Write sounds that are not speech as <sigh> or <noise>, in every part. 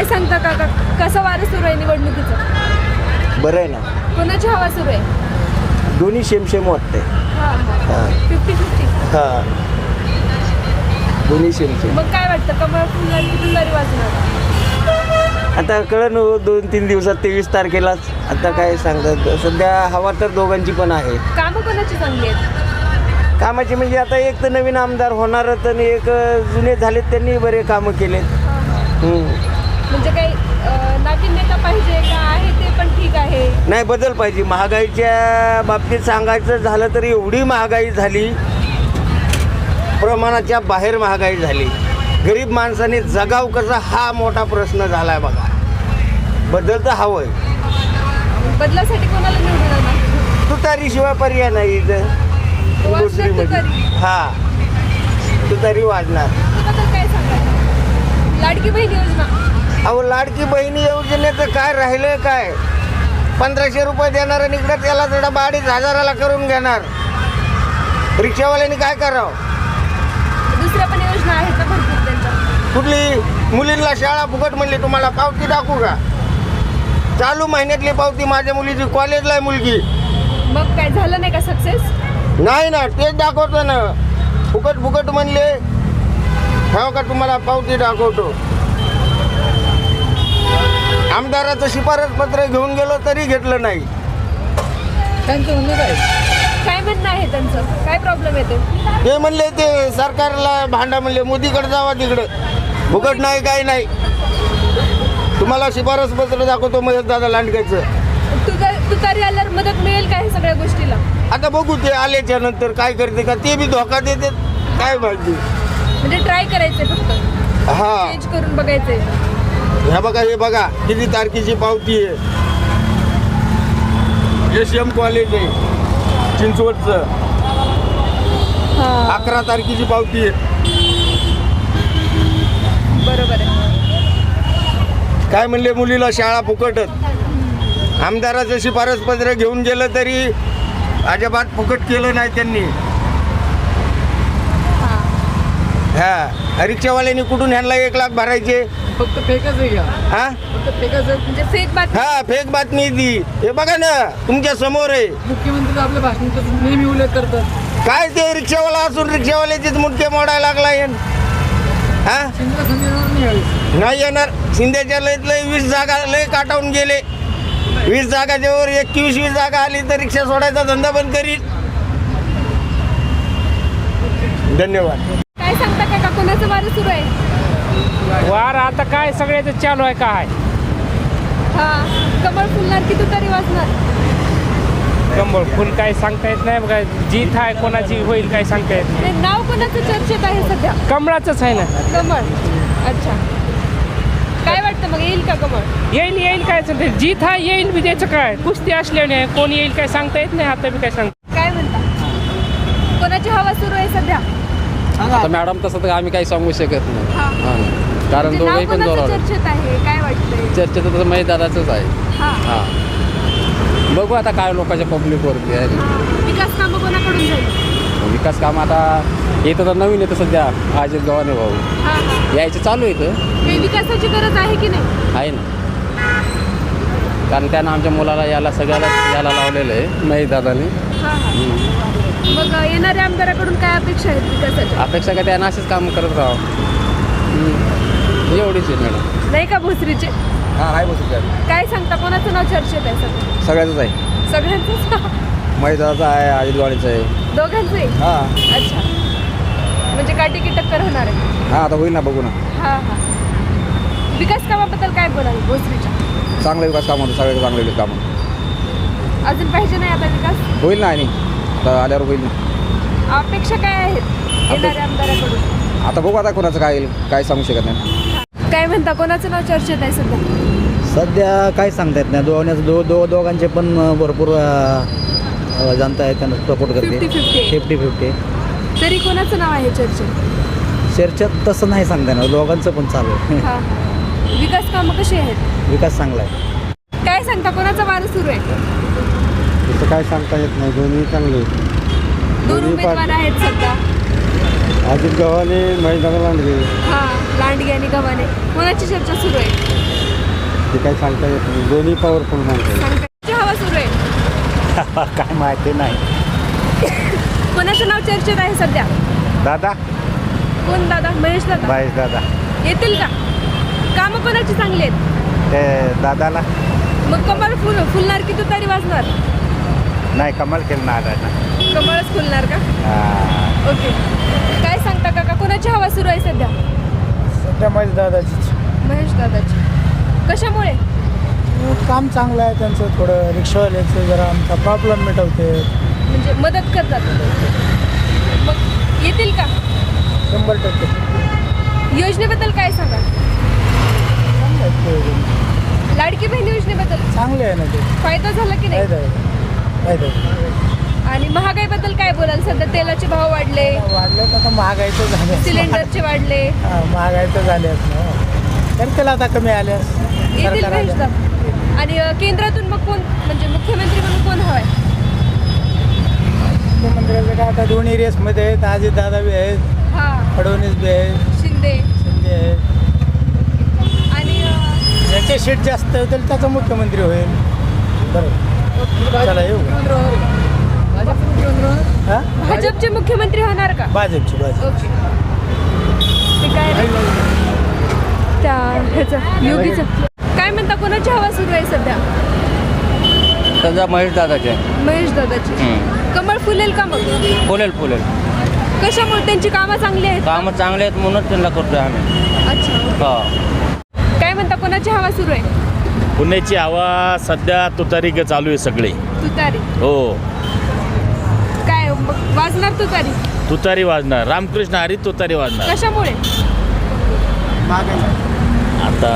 काय सांगता काका? कसं वारं सुरू आहे निवडणुकीचं? बरं आहे ना. कोणाची हवा सुरू आहे? दोन्ही सेम सेम वाटतंय. हां हां. फिफ्टी फिफ्टी हां. दोन्ही सेम सेम मग काय वाटतं? कमळ फुलणार वाजणार. आता कळण हो, दोन तीन दिवसात तेवीस तारखेलाच. आता काय सांगतात? सध्या हवा तर दोघांची पण आहे. कामं कोणाची चांगली आहेत? कामाची म्हणजे आता एक तर नवीन आमदार होणारच आणि एक अं, जुने झालेत त्यांनी बरे कामं केलेत. हम्म. म्हणजे काही नाविन्यता पाहिजे का आहे ते पण ठीक आहे. नाही बदल पाहिजे. महागाईच्या बाबतीत सांगायचं झालं तर एवढी महागाई झाली प्रमाणाच्या बाहेर महागाई झाली. गरीब माणसाने जगाव कसा हा मोठा प्रश्न झाला आहे बघा. बदल तर हवं आहे बदलासाठी कोणाला निवडून तुतारीशिवाय पर्याय नाही इथं. दुसरीमध्ये. तुतारी. हा. तुतारी सांगाल? लाडकी बहीण योजना. अहो लाडकी बहिणी योजनेचं काय राहिलं काय? पंधराशे रुपये देणार आणि इकडं त्याला थोडा अडीच हजाराला करून घेणार. रिक्षावाल्यांनी काय करावं? दुसऱ्या पण योजना आहेत ना भरपूर त्यांच्या कुठली? मुलींना शाळा फुकट म्हणली तुम्हाला पावती दाखवू का? चालू महिन्यातली पावती माझ्या मुलीची कॉलेजला आहे मुलगी. मग काय झालं नाही का सक्सेस नाही ना तेच दाखवतो ना. फुकट फुकट म्हणले. हो का तुम्हाला पावती दाखवतो. आमदाराचं शिफारस पत्र घेऊन गेलो तरी घेतलं नाही. त्यांचं म्हणणं काय? काय म्हणणं आहे त्यांचं? काय प्रॉब्लेम येते ते? म्हणले ते सरकारला भांडा म्हणले मोदीकडे जावा तिकडे. फुकट नाही काही नाही. तुम्हाला शिफारस पत्र दाखवतो महेश दादा लांडग्याचं तुझा तुतारी आल्यावर मदत मिळेल का हे सगळ्या गोष्टीला? आता बघू ते आल्याच्यानंतर काय करते का ते बी धोका देते. काय माहिती. म्हणजे ट्राय करायचंय फक्त. हा. चेंज करून बघायचंय. ह्या बघा हे बघा किती तारखेची पावती आहे. एस एम कॉलेज आहे चिंचवडचं. अकरा तारखेची पावती आहे. बरोबर आहे. काय म्हणले मुलीला शाळा फुकटच आमदाराचं शिफारस पत्र घेऊन गेलं तरी अजिबात फुकट केलं नाही त्यांनी. हा. हा रिक्षावाल्यांनी कुठून ह्यांना एक लाख भरायचे? फक्त फेकच आहे का हा? फक्त फेकच आहे. म्हणजे फेक बात हा फेक बातमी ती. हे बघा ना तुमच्यासमोर आहे. मुख्यमंत्री आपल्या भाषणात नेहमी उल्लेख करतात. काय ते रिक्षावाला असून रिक्षावाल्याचेच मुंडके मोडायला लागला येन हा? शिंदे संधी येणार नाही यावेळेस नाही येणार. शिंदेच्या लयत लय वीस जागा लय काटावून गेले. वीस जागाच्या वर एकवीस वीस जागा आली तर रिक्षा सोडायचा धंदा बंद करील. धन्यवाद. काय सांगता काका कोणाचं वारं सुरू आहे? वार आता काय? सगळ्याचं चालू आहे काय हा कमळ फुलणार की तुतारी वाजणार? कंबळ फुल काय सांगता येत नाही बघा. जीत आहे कोणाची होईल काय सांगता येत नाव कोणाचं चर्चेत आहे सध्या? नाही कमळाचंच आहे ना? कमळ. अच्छा. काय वाटतं मग येईल का कमळ? येईल येईल काय? सांगते जीत आहे येईल बी त्याचं काय? कुस्ती असल्याने कोण येईल काय सांगता येत नाही आता बी काय सांग काय म्हणता? कोणाची हवा सुरू आहे सध्या? आता मॅडम तसं तर आम्ही काही सांगू शकत नाही. हा. हा. कारण म्हणजे नाव दोघंही पण कोणाचं जोरावर. चर्चेत आहे? काय वाटतंय? चर्चेत तसं दादाचंच आहे. हा. हा. बघू आता काय लोकांच्या पब्लिकवरती आहे. विकास कामं कोणाकडून झाली? विकास काम आता येतं तर नवीन येतं सध्या अजित गव्हाणे भाऊ. हा हा. यायचं चालू येतं काही विकासाची गरज आहे की नाही? आहे ना. कारण त्यानं आमच्या मुलाला याला सगळ्याला याला लावलेलं आहे दादाने हा हा. मग येणाऱ्या आमदाराकडून काय अपेक्षा आहेत विकासाच्या? अपेक्षा का त्यानं असेच काम करत राहावं. हम्म. एवढीच आहे मॅडम. नाही का भोसरीचे? हां आहे बसू काय सांगता कोणाचं नाव चर्चेत आहे सध्या सगळ्याचंच आहे. सगळ्यांचंच? महेश दादाचं आहे अजित गव्हाणेचं आहे. दोघांचंही? हां. अच्छा. म्हणजे काटी की टक्कर होणार आहे? हां आता होईल ना बघू ना. हा हा. विकास कामाबद्दल काय बोलाल भोसरीच्या? चांगलं विकास काम होतं सगळ्याचं चांगलं विकास काम. अजून पाहिजे नाही आता विकास? होईल ना आणि. आता आल्यावर होईल. अपेक्षा काय आहेत येणाऱ्या आमदाराकडून? आता बघू आता कोणाचं काय येईल काय सांगू शकत नाही. काय म्हणता कोणाचं नाव चर्चेत आहे सध्या? सध्या काय सांगता येत नाही. दोघांचं दो दो दोघांचे पण अ, भरपूर अ, अ, जनता आहे त्यांना सपोर्ट करते. 50-50. फिफ्टी फिफ्टी तरी कोणाचं नाव आहे चर्चेत? चर्चेत तसं नाही सांगता येणार. दोघांचं पण चालू आहे. हा हा. विकास कामं कशी आहेत? विकास चांगला आहे. काय सांगता कोणाचा वार सुरू आहे? तसं काय सांगता येत नाही. दोन्ही चांगले दोन उमेदवार आहेत सध्या. अजित गव्हाणे महिला लांडगे. हा लांडगे आणि गव्हाणे. कोणाची चर्चा सुरू आहे? ते काय सांगता येत नाही. दोन्ही पॉवरफुल माणसं सांगताची हवा सुरू आहे. <laughs> काय माहिती नाही. कोणाचं नाव चर्चेत आहे सध्या? दादा. कोण दादा? महेश दादा? बाईस दादा. येतील का? कामं कोणाची चांगली आहेत? ते दादाला. मग कमळ फुल फुलणार की तुतारी वाजणार? नाही कमाल केलं ना. दादा कमळच फुलणार का? ओके. काय सांगता काका कोणाची हवा सुरू आहे सध्या? सध्या माझ्या दादाची महेश दादाची. कशामुळे? काम चांगलं आहे त्यांचं थोडं रिक्षावाल्याचं जरा आमचा प्रॉब्लेम मिटवते. म्हणजे मदत करतात. मग येतील का? शंभर टक्के. योजनेबद्दल काय सांगा? चांगलं आहे ते. योजना. लाडकी बहीण योजनेबद्दल. चांगले आहे ना ते. फायदा झाला की फायदा नाही आहे. फायदा आहे. आणि महागाईबद्दल काय बोलाल? सध्या तेलाचे भाव वाढले. वाढले तर आता महागाईचं झाले सिलेंडरचे वाढले. हा, महागाईचं ना तर त्याला आता कमी आल्यास येतील सरकार महेश आलं. दादा आणि अ, केंद्रातून मग कोण म्हणजे मुख्यमंत्री म्हणून कोण हवाय? मुख्यमंत्र्याचं काय आता दोन्ही रेसमध्ये आहेत. अजित दादा बी आहेत. हा. फडणवीस बी आहेत. शिंदे. शिंदे आहेत. आणि अ, ज्याचे सीट जास्त होतील त्याचा मुख्यमंत्री होईल. बरोबर. चला येऊ हा? भाजपचे मुख्यमंत्री होणार का? भाजपची भाजप ओके. ते काय रे? त्या ह्याचं योगीचं. काय म्हणता कोणाची हवा सुरू आहे सध्या? त्यांचा महेश दादाचे. महेश दादाची. कमळ फुलेल का मग? फुलेल फुलेल. कशामुळे त्यांची कामं चांगली आहेत? कामं चांगले आहेत म्हणूनच त्यांना करतोय आम्ही. अच्छा. हो. काय म्हणता कोणाची हवा सुरू आहे? पुण्याची हवा सध्या तुतारी ग चालू आहे सगळी. तुतारी हो. काय वाजणार तुतारी तुतारी वाजणार. रामकृष्ण हरी तुतारी वाजणार. कशामुळे? आता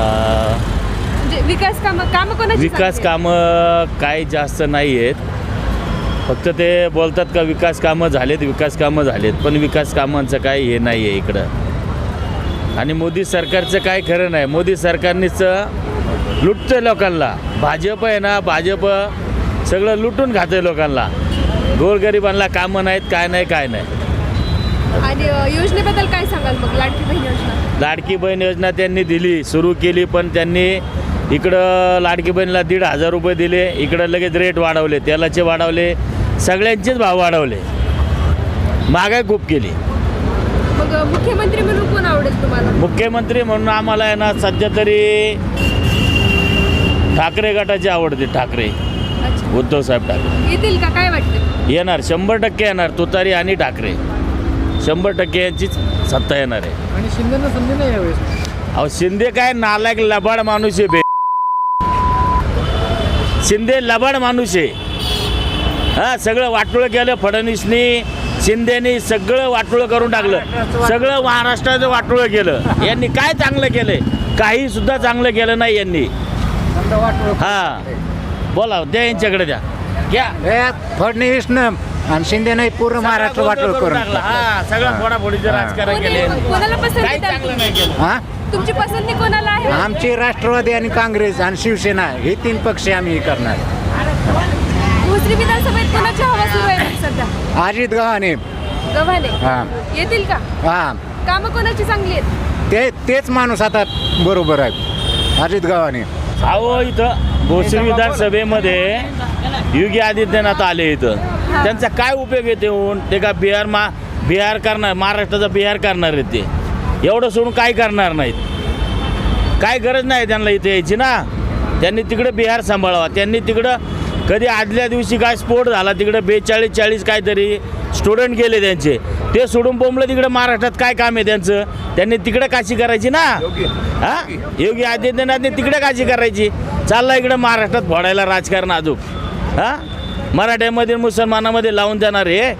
म्हणजे विकास काम काम कोणाची विकास चांगली कामं काही जास्त नाही आहेत फक्त ते बोलतात का विकास कामं झालेत विकास कामं झालेत पण विकास कामांचं काही हे नाही आहे इकडं. आणि मोदी सरकारचं काय खरं नाही. मोदी सरकारनेच लुटतं लोकांना. भाजप आहे ना भाजप सगळं लुटून खातं लोकांना. गोरगरिबांना कामं नाहीत काय नाही काय नाही? आणि योजनेबद्दल काय सांगाल मग लाडकी बहीण योजना? लाडकी बहीण योजना त्यांनी दिली सुरू केली पण त्यांनी इकडं लाडकी बहिणीला दीड हजार रुपये दिले इकडं लगेच रेट वाढवले तेलाचे वाढवले सगळ्यांचेच भाव वाढवले. महागाई खूप केली. मग मुख्यमंत्री म्हणून कोण आवडेल तुम्हाला? मुख्यमंत्री म्हणून आम्हाला आहे ना सध्या तरी ठाकरे गटाचे आवडते ठाकरे. अच्छा. उद्धव साहेब ठाकरे. येतील का? काय वाटतं? येणार शंभर टक्के येणार तुतारी आणि ठाकरे. शंभर टक्के यांचीच सत्ता येणार आहे. आणि शिंदेना संधी नाही यावेळेस. अहो शिंदे काय नालायक लबाड माणूस आहे बे. शिंदे लबाड माणूस आहे. हा सगळं वाटोळं केलं फडणवीसनी शिंदेनी सगळं वाटोळं करून टाकलं. सगळं महाराष्ट्राचं वाटोळं केलं. यांनी काय चांगलं केलंय? काही सुद्धा चांगलं केलं नाही यांनी. हा. बोला द्या यांच्याकडे द्या. घ्या. फडणवीसनं आणि शिंदेनं पूर्ण महाराष्ट्र वाटोळ करून टाकलं. हा सगळं फोडाफोडीचं राजकारण केले कोणी- कोणाला पसंती काही द्याल चांगलं तुम्ही? नाही केलं. हा? तुमची पसंती कोणाला आहे? आमची राष्ट्रवादी आणि काँग्रेस आणि शिवसेना हे तीन पक्ष आम्ही करणार. भोसरी विधानसभेत कोणाची हवा सुरू आहे सध्या? अजित गव्हाणे. गव्हाणे? हा. येतील का? हा. कामं कोणाची चांगली आहेत? ते तेच माणूस आता बरोबर आहे अजित गव्हाणे. अहो इथं भोसरी विधानसभेमध्ये योगी आदित्यनाथ आले इथं. त्यांचा काय उपयोग आहे ते होऊन ते का बिहार मा बिहार करणार महाराष्ट्राचा बिहार करणार आहेत ते? एवढं सोडून काय करणार नाहीत? काय गरज नाही त्यांना इथे यायची ना? त्यांनी तिकडं बिहार सांभाळावा. त्यांनी तिकडं कधी आदल्या दिवशी काय स्फोट झाला तिकडं बेचाळीस चाळीस काहीतरी स्टुडंट गेले त्यांचे. ते सोडून बोंबलं तिकडं महाराष्ट्रात काय काम आहे त्यांचं? त्यांनी तिकडं काशी करायची ना? हा? योगी आदित्यनाथने तिकडे काशी करायची. चालला इकडं महाराष्ट्रात फोडायला राजकारण अजून हा? मराठ्यामध्ये मुसलमानामध्ये लावून देणार हे.